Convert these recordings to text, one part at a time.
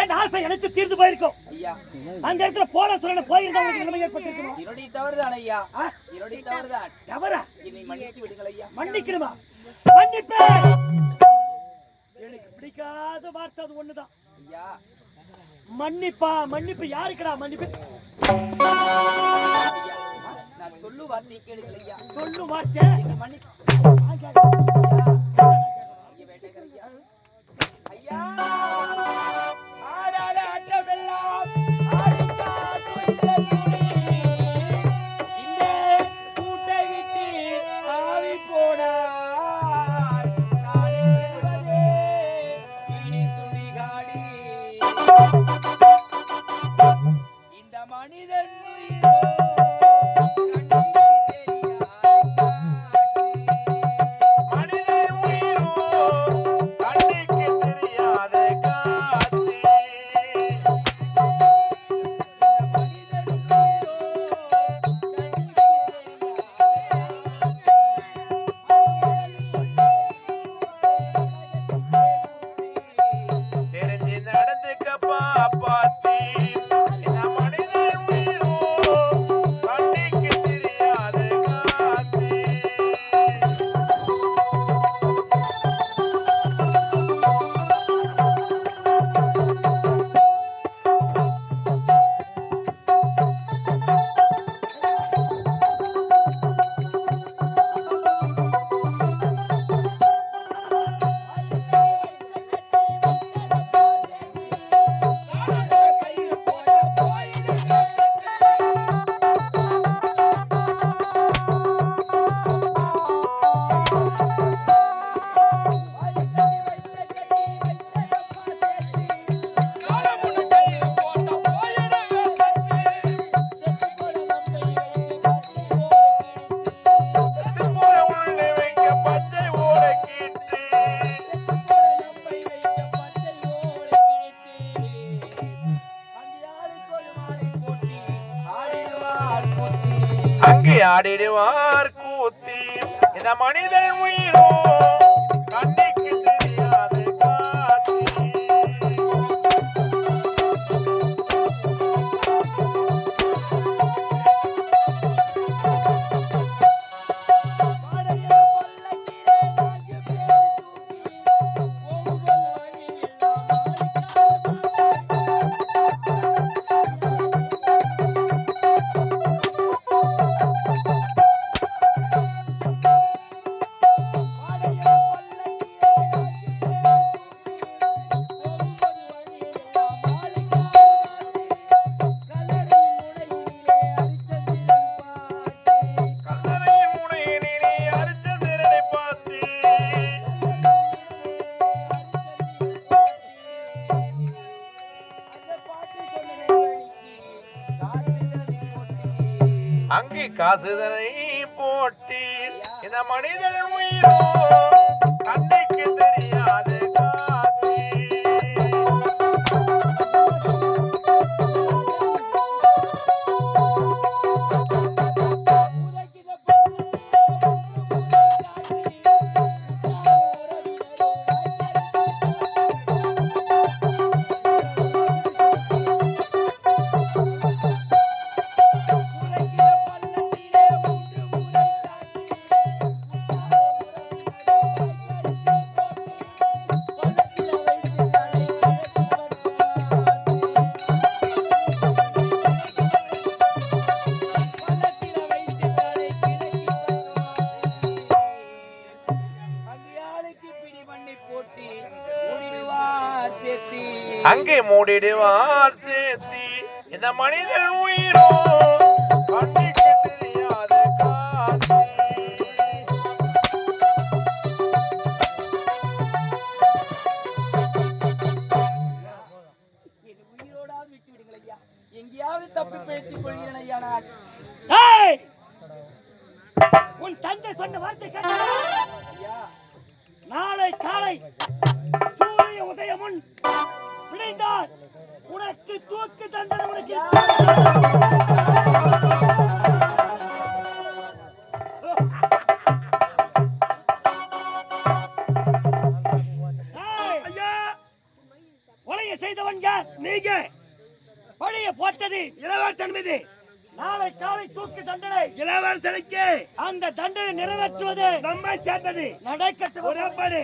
என் ஆசை எனக்கு தீர்ந்து போயிருக்கும். அந்த இடத்துல போன சொல்ல போயிருந்தா உங்களுக்கு நிலைமை ஏற்பட்டிருக்குமா? என்னுடைய தவறுதான் ஐயா. ஆ? என்னுடைய தவறுதான். தவறா? என்னை மன்னித்து விடுங்கள் ஐயா. மன்னிக்கணுமா? மன்னிப்பேன். எனக்கு பிடிக்காத வார்த்தை அது ஒண்ணுதான். ஐயா. மன்னிப்பா மன்னிப்பு யாருக்குடா? மன்னிப்பு. நான் சொல்லு வார்த்தை கேளுங்கள் ஐயா. சொல்லு வார்த்தை. என்னை மன்னித்து ஆடிடுவார் கூத்தி இந்த மனித காசுதனை போட்டி. இந்த மனிதன் உயிரோ மூடிடுவார் சேர்த்தி இந்த மனிதன் உயிரோ கண்ணுக்கு தெரியாது காத்தி எங்கேயாவது தப்பி பேசிக் கொள்கிறேன் ஐயா நான்! உன் தந்தை சொன்ன வார்த்தை கேட்ட ஐயா நாளை காலை சூரிய உதயம் முன் விளைந்தால் உனக்கு தூக்கு தண்டனை உனக்கு ஏய்! செய்தவன் யார்? நீங்க. பழிய போட்டது இளவரசன் மீது. நாளை காலை தூக்கு தண்டனை. இளவரசனுக்கு. அந்த தண்டனை நிறைவேற்றுவது நம்மை சேர்ந்தது. நடக்கட்டும். புறப்படு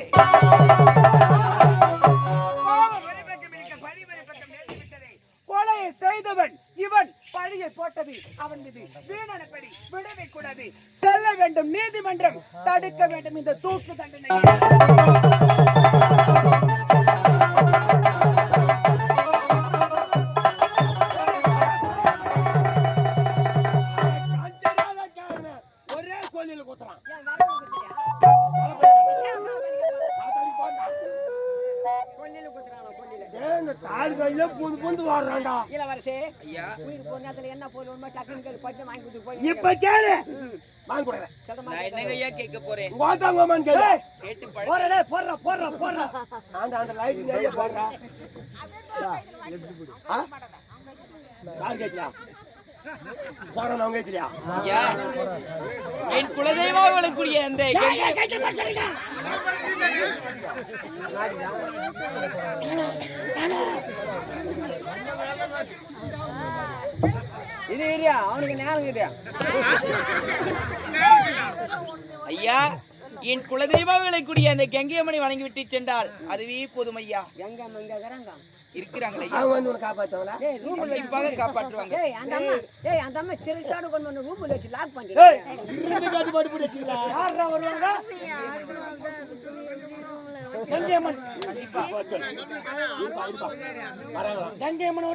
செய்தவன் இவன் பழியை போட்டது அவன் மீது. வீணனப்படி பழி விடவே கூடாது. செல்ல வேண்டும் நீதிமன்றம் தடுக்க வேண்டும் இந்த தூக்கு தண்டனை. இப்ப கேளு. வாங்கி கொடுக்குறேன். நான் கேட்க போறேன்? கோத்தாங்கம்மான்னு கேளு. கேட்டு போறடே போடுற போடுற போடுற. ஆண்ட அந்த லைட் நிறைய போடுறா? யார் கேட்கலையா போறேன் அவங்க கேட்கலையா என் குலதெய்வம் விளக்கூடிய அந்த இது ஏரியா அவனுக்கு நேரம் இல்லையா ஐயா என் குலதெய்வம் விளக்கூடிய அந்த கங்கையம்மனை வழங்கி விட்டு சென்றால் அதுவே போதும் ஐயா. இருக்கிறாங்க இருக்கிறாங்களா அவங்க வந்து காப்பாத்துவாங்களா? ரூம்ல வச்சு காப்பாற்றுவாங்க டேய் அந்த அம்மா டேய் அந்த அம்மா கொண்டு வந்து ரூம்ல வச்சு லாக் ஏய், பண்ணிட்டு இருந்து கட்டுப்பாடு போட்டு வச்சுக்கிறா யாரா வருவாங்க? கங்கையம்மன். கங்கையம்மன்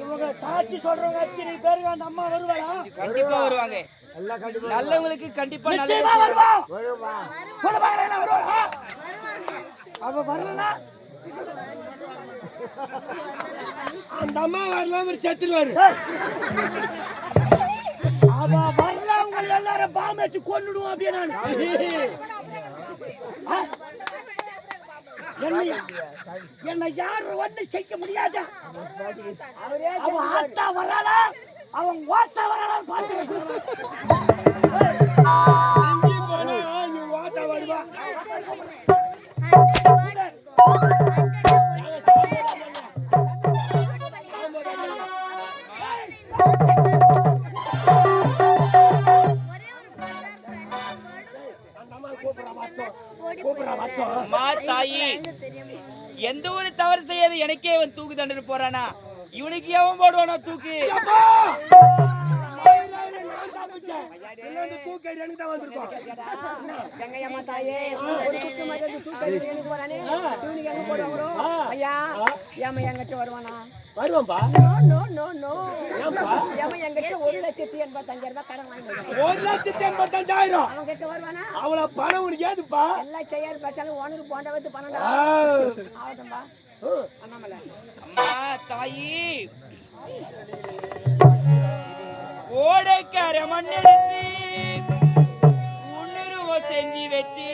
இவங்க சாட்சி சொல்றவங்க அத்தனை பேருக்கு அந்த அம்மா வருவாளா? கண்டிப்பா வருவாங்க. நல்லவங்களுக்கு கண்டிப்பா நிச்சயமா வருவா. சொல்ல பாக்கலாம் வருவாளா? அவ வரலனா அந்த அம்மா வரலாம் ஒரு செத்துருவாரு. அவ வரல உங்களை எல்லாரும் பாம்பு வச்சு கொன்னுடுவோம் அப்படியே நான். என்னை யாரும் ஒண்ணு செய்ய முடியாதா. அவன் ஆத்தா வராளா? அவன் ஓட்டா வராளான்னு நீ ஓட்ட வருவா. எங்க போடுவாங்களோ? ஐயா ஏமா என்கிட்ட வருவானா? வருவான்பா நோ நோ நோ நோ. ஏன்பா? ஏமா என்கிட்ட ஒரு லட்சத்தி எண்பத்தஞ்சாயிரம் ரூபாய் கடன் வாங்கி. ஒரு லட்சத்தி எண்பத்தஞ்சாயிரம். அவன் கிட்ட வருவானா? அவ்வளவு பணம் உனக்கு ஏதுப்பா? எல்லாம் செய்யாரு பேசாலும் உனக்கு போண்ட வைத்து பன்னெண்டா ஆ. ஆகட்டும்பா. ம். அண்ணாமலை அம்மா தாயி. ஓடைக்கார மண்ணெடுத்து உன்னுருவ செஞ்சு வச்சு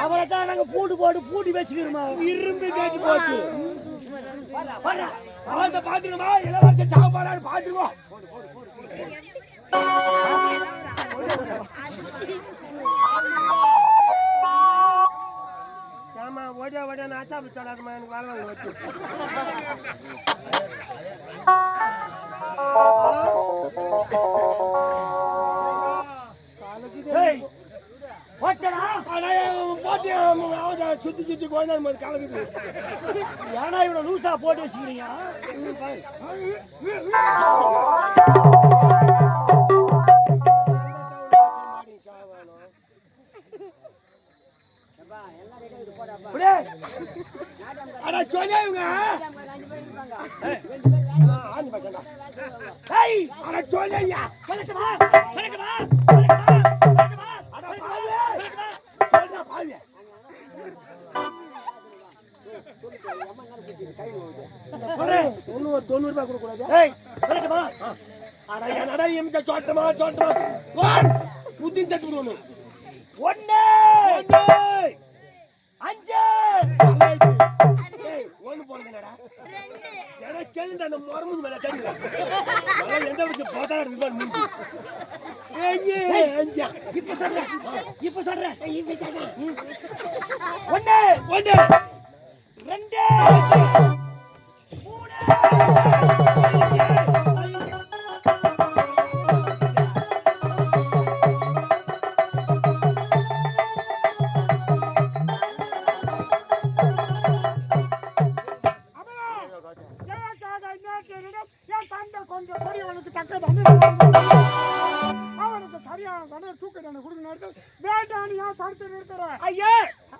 அவளை தான் நாங்க பூண்டு போட்டு பூட்டி வச்சுக்கிறோமா இரும்பு கேட்டு போட்டு. அவன் பாத்துருமா இளவரச சாப்பாடு பாத்துருவோம் ஆமா ஓடியா ஓடியா நான் சாப்பிட்டு சொல்லாதம்மா எனக்கு வேலை வாங்க வச்சு சுத்தி சுத்தி போது கலக்குது ஏன்னா இவ்வளவு லூசா போட்டு வச்சுக்கிறீங்க அட ஏய் அட சொல்லியா சொல்லட்டுமா சொல்லட்டுமா சொல்லட்டுமா சொல்லட்டுமா அட பாவி சொல்றா பாவி. ஒரு தொண்ணூறு ரூபாய் கொடுக்க கூடாது ஏய் சொல்லட்டுமா? அட என்னடா எம்ஜா சொல்லிட்டமா சொல்லிட்டமா வார் புத்தின் சத்து விடுவோம் ஒண்ணு. ஒண்ணு. அஞ்சு. அந்த மரமுது மேல அதெல்லாம் எந்த பார்த்தா இது மாதிரி மூஞ்சி. ஏய் அஞ்சா. இப்ப சொல்றேன் இப்ப சொல்றேன் இப்ப சொல்றேன் ஒண்ணு ஒண்ணு. ரெண்டு.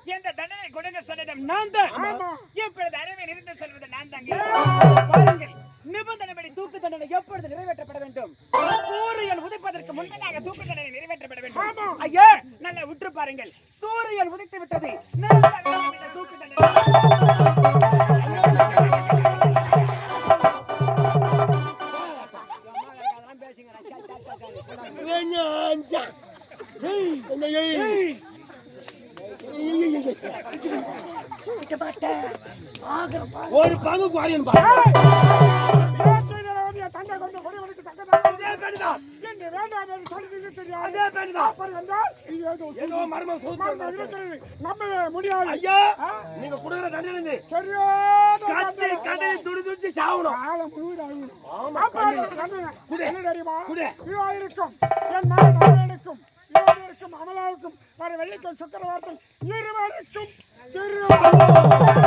இந்த தண்டனை கொடுங்க சொன்னதும் நான் தான். ஆமா. இப்பொழுது அறவே நிறுத்த சொல்வது நான் பாருங்கள் நிபந்தனைப்படி தூக்கு தண்டனை எப்பொழுது நிறைவேற்றப்பட வேண்டும்? சூரியன் உதிப்பதற்கு முன்பதாக தூக்கு தண்டனை நிறைவேற்றப்பட வேண்டும். ஐயா நல்லா விட்டு பாருங்கள். சூரியன் உதித்து விட்டது. தூக்கு தண்டனை. ஏங்க அஞ்சா என்ன ஏய் ஏய், ஏய், ஏய், ஏய். கிட்ட பார்த்தேன் ஆகிற ஒரு பங்கு குவாரியன் தந்தை கொடியவனுக்கு தக்க தண்டனை பெண்தான். என்று வேண்டாம் என்று தடுத்து நிறுத்துறியா அதே பெண்தான். அப்படி என்றால் ஏதோ மர்மம் மர்மம் இருக்கிறது நம்பவே முடியாது ஐயா நீங்க குடுக்குற தண்டனை துடி சாவணும். முழுவதும் ஆமா, குடு. குடு. என் மகன் இவருக்கும் அமலாவுக்கும் வர வெள்ளிக்கிழமை சுக்கிரவாரத்தை இருவருக்கும் திருமணம்.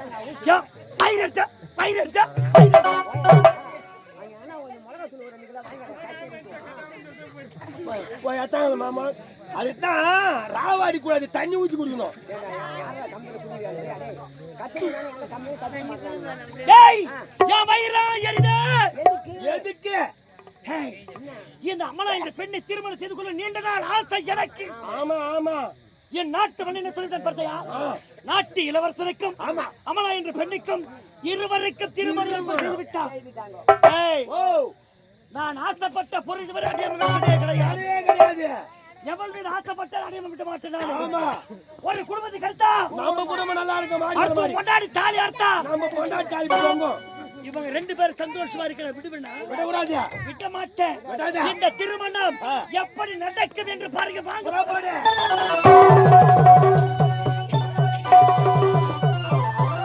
குடிக்கிறாங்க? டேய், மாமா. அதுதான் ராவாடி கூடாது தண்ணி ஊற்றி டேய் என் வயிறா எரியுது. எதுக்கு? எதுக்கு டேய், இந்த பெண்ணை திருமணம் செய்து கொள்ள நீண்ட நாள் ஆசை எனக்கு. ஆமா ஆமா. என் நாட்டு மன்னனை சொல்லிட்டேன் பார்த்தையா நாட்டு இளவரசனுக்கும் ஆமா. அமலா என்ற பெண்ணுக்கும் இருவருக்கும் திருமணம் செய்து ஓ நான் ஆசைப்பட்ட பொருள் இதுவரை அடியாம கிடையாது? கிடையாது. எவள் மீது ஆசைப்பட்ட அடியாம விட்ட மாட்டேன். ஆமா. ஒரு குடும்பத்துக்கு அடுத்தா? நம்ம குடும்பம் நல்லா இருக்க அடுத்து கொண்டாடி தாலி அர்த்தா நம்ம பொண்டாட்டி போங்க இவங்க ரெண்டு பேரும் சந்தோஷமா இருக்கிற விடுவினா? விடக்கூடாது. விட்ட மாட்டேன். இந்த திருமணம் எப்படி நடக்கும் என்று பாருங்க வாங்க.